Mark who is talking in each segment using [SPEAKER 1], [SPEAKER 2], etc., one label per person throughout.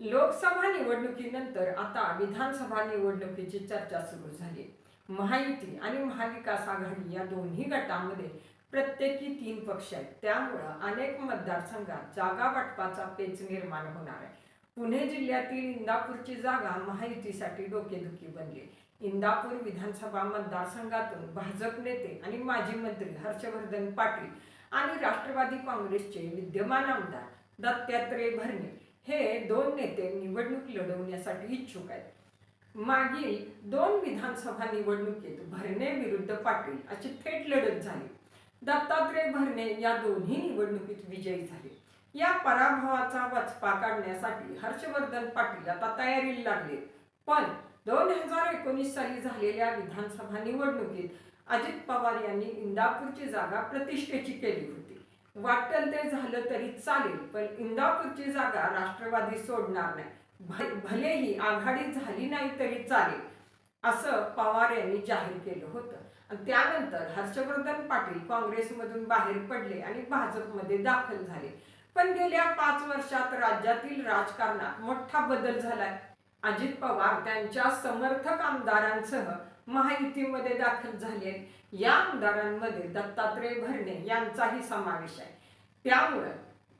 [SPEAKER 1] लोकसभा निवडणुकीनंतर आता विधानसभा निवडणुकीची चर्चा सुरू झाली. महायुती आणि महाविकास आघाडी या दोन्ही गटांमध्ये प्रत्येकी तीन पक्ष आहेत. त्यामुळं अनेक मतदारसंघात जागा वाटपाचा पेच निर्माण होणार आहे. पुणे जिल्ह्यातील इंदापूरची जागा महायुतीसाठी डोकेदुखी बनली. इंदापूर विधानसभा मतदारसंघातून भाजप नेते आणि माजी मंत्री हर्षवर्धन पाटील आणि राष्ट्रवादी काँग्रेसचे विद्यमान आमदार दत्तात्रय भरणे हे दोन नेते निवडणूक लढवण्यासाठी इच्छुक आहेत. मागील दोन विधानसभा निवडणुकीत भरणे विरुद्ध पाटील अशी थेट लढत झाली. दत्तात्रय भरणे या दोन्ही निवडणुकीत विजयी झाले. या पराभवाचा वचपा काढण्यासाठी हर्षवर्धन पाटील आता तयारीला लागले. पण दोन हजार एकोणीस साली झालेल्या विधानसभा निवडणुकीत अजित पवार यांनी इंदापूरची जागा प्रतिष्ठेची केली होती. वाटेल ते झालं तरी चालेल पण इंदापूरची जागा राष्ट्रवादी सोडणार नाही. भलेही आघाडी झाली नाही तरी चालेल असं पवार यांनी जाहीर केलं होतं. आणि त्यानंतर हर्षवर्धन पाटील काँग्रेसमधून बाहेर पडले आणि भाजपमध्ये दाखल झाले. पण गेल्या पाच वर्षात राज्यातील राजकारणात मोठा बदल झालाय. अजित पवार त्यांच्या समर्थक आमदारांसह महायुतीमध्ये दाखल झाले या आमदारांमध्ये दत्तात्रय भरणे यांचाही समावेश आहे. त्यामुळे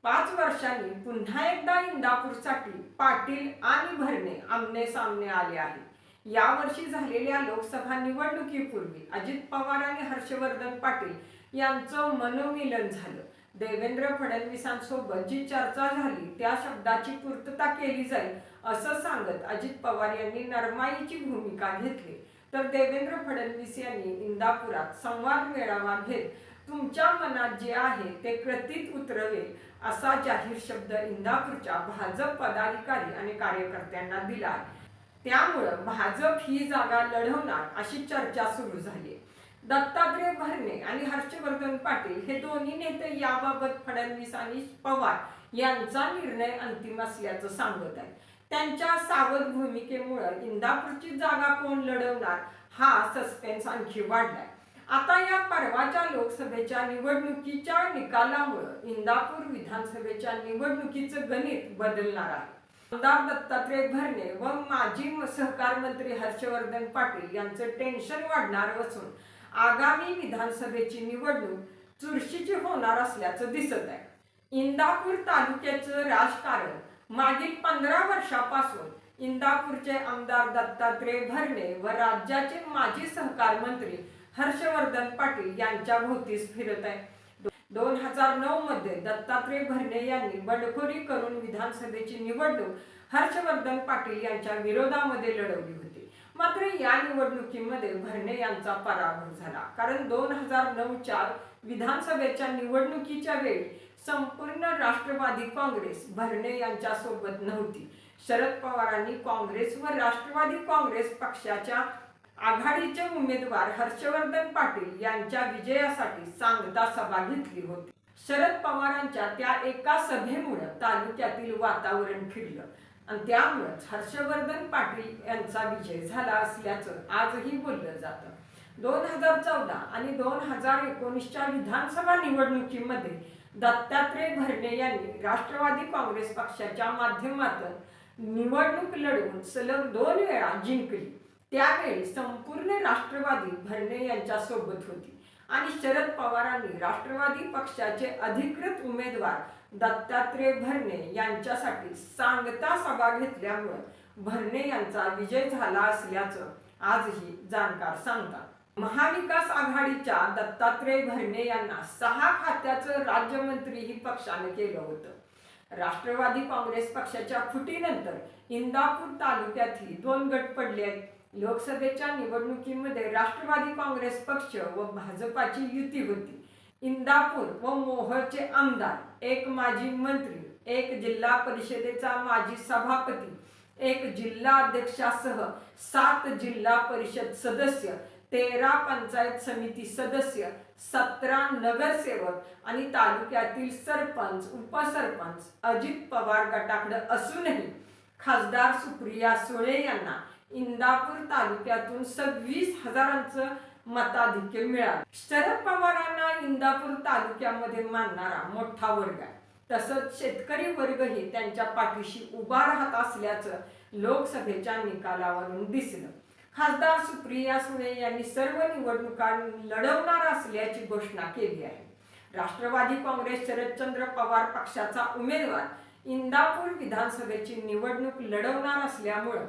[SPEAKER 1] पाच वर्षांनी पुन्हा एकदा इंदापूरसाठी पाटील आणि भरणे आमने सामने आले आहेत. यावर्षी झालेल्या लोकसभा निवडणुकीपूर्वी अजित पवार आणि हर्षवर्धन पाटील यांचं मनोमिलन झालं. देवेंद्र फडणवीसांसोबत जी चर्चा झाली त्या शब्दाची पूर्तता केली जाईल असं सांगत अजित पवार यांनी नरमाईची भूमिका घेतली. तर देवेंद्र फडणवीस यांनी इंदापुरात संवाद मेळावा घेत तुमच्या मनात जे आहे ते कृतीत उतरवेल असा जाहीर शब्द इंदापूरच्या भाजप पदाधिकारी आणि कार्यकर्त्यांना दिला आहे त्यामुळं भाजप ही जागा लढवणार अशी चर्चा सुरू झाली दत्तात्रय भरणे आणि हर्षवर्धन पाटील हे दोन्ही नेते याबाबत फडणवीस आणि पवार यांचा निर्णय अंतिम असल्याचं सांगत आहे त्यांच्या सावध भूमिकेमुळं इंदापूरची जागा कोण लढवणार हा सस्पेन्स आणखी वाढलाय. आता या परवाच्या लोकसभेच्या निवडणुकीच्या निकालामुळं इंदापूर विधानसभेच्या निवडणुकीचं गणित बदलणार आहे. आमदार दत्तात्रय भरणे व माजी सहकार मंत्री हर्षवर्धन पाटील यांचं टेन्शन वाढणार असून आगामी विधानसभेची निवडणूक चुरशीची होणार असल्याचं दिसत आहे इंदापूर तालुक्याचं राजकारण मागील पंधरा वर्षापासून इंदापूरचे आमदार दत्तात्रय भरणे व राज्याचे माजी सहकार मंत्री हर्षवर्धन पाटील यांच्या भोवतीस फिरत आहे. दोन हजार नऊ मध्ये दत्तात्रय भरणे यांनी बंडखोरी करून विधानसभेची निवडणूक हर्षवर्धन पाटील यांच्या विरोधामध्ये लढवली होती. मात्र या निवडणुकीमध्ये भरणे यांचा पराभव झाला. कारण दोन हजार नऊच्या विधानसभेच्या निवडणुकीच्या वेळी संपूर्ण राष्ट्रवादी काँग्रेस भरणे यांच्या सोबत नव्हती. शरद पवारांनी काँग्रेस व राष्ट्रवादी काँग्रेस पक्षाच्या आघाडीचे उमेदवार हर्षवर्धन पाटील यांच्या विजयासाठी सांगता सभा घेतली होती. शरद पवारांच्या त्या एका सभेमुळे तालुक्यातील वातावरण फिरलं आणि त्यामुळेच हर्षवर्धन पाटील यांचा विजय झाला असल्याचं आजही बोललं जातं. दोन हजार चौदा आणि दोन हजार एकोणीसच्या विधानसभा निवडणुकीमध्ये दत्तात्रय भरणे यांनी राष्ट्रवादी काँग्रेस पक्षाच्या माध्यमातून निवडणूक लढवून सलग दोन वेळा जिंकली. त्यावेळी संपूर्ण राष्ट्रवादी भरणे यांच्या सोबत होती आणि शरद पवारांनी राष्ट्रवादी पक्षाचे अधिकृत उमेदवार दत्तात्रय भरणे यांच्यासाठी सांगता सभा घेतल्यामुळे भरणे यांचा विजय झाला असल्याचं आजही जाणकार सांगतात. महाविकास आघाडीच्या दत्तात्रय भरणे यांना सहा खात्याचं राज्यमंत्रीही पक्षाने केलं होतं. राष्ट्रवादी काँग्रेस पक्षाच्या फुटीनंतर इंदापूर तालुक्यातही दोन गट पडले आहेत. लोकसभेच्या निवडणुकीमध्ये राष्ट्रवादी काँग्रेस पक्ष व भाजपाची युती होती. इंदापूर व मोहरचे आमदार एक माजी मंत्री एक जिल्हा परिषदेचा माजी सभापती एक जिल्हा अध्यक्षासह सात जिल्हा परिषद सदस्य तेरा पंचायत समिती सदस्य सतरा नगरसेवक आणि तालुक्यातील सरपंच उपसरपंच अजित पवार गटाकडे असूनही खासदार सुप्रिया सुळे यांना इंदापूर तालुक्यातून सव्वीस हजारांचं मताधिक्य मिळालं. शरद पवारांना इंदापूर तालुक्यामध्ये मानणारा मोठा वर्ग आहे. तसंच शेतकरी वर्गही त्यांच्या पाठीशी उभा राहत असल्याचं लोकसभेच्या निकालावरून दिसलं. खासदार सुप्रिया सुळे यांनी सर्व निवडणुका लढवणार असल्याची घोषणा केली आहे. राष्ट्रवादी काँग्रेस शरदचंद्र पवार पक्षाचा उमेदवार इंदापूर विधानसभेची निवडणूक लढवणार असल्यामुळं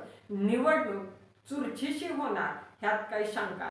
[SPEAKER 1] निवडणूक चुरशीची होणार ह्यात काही शंका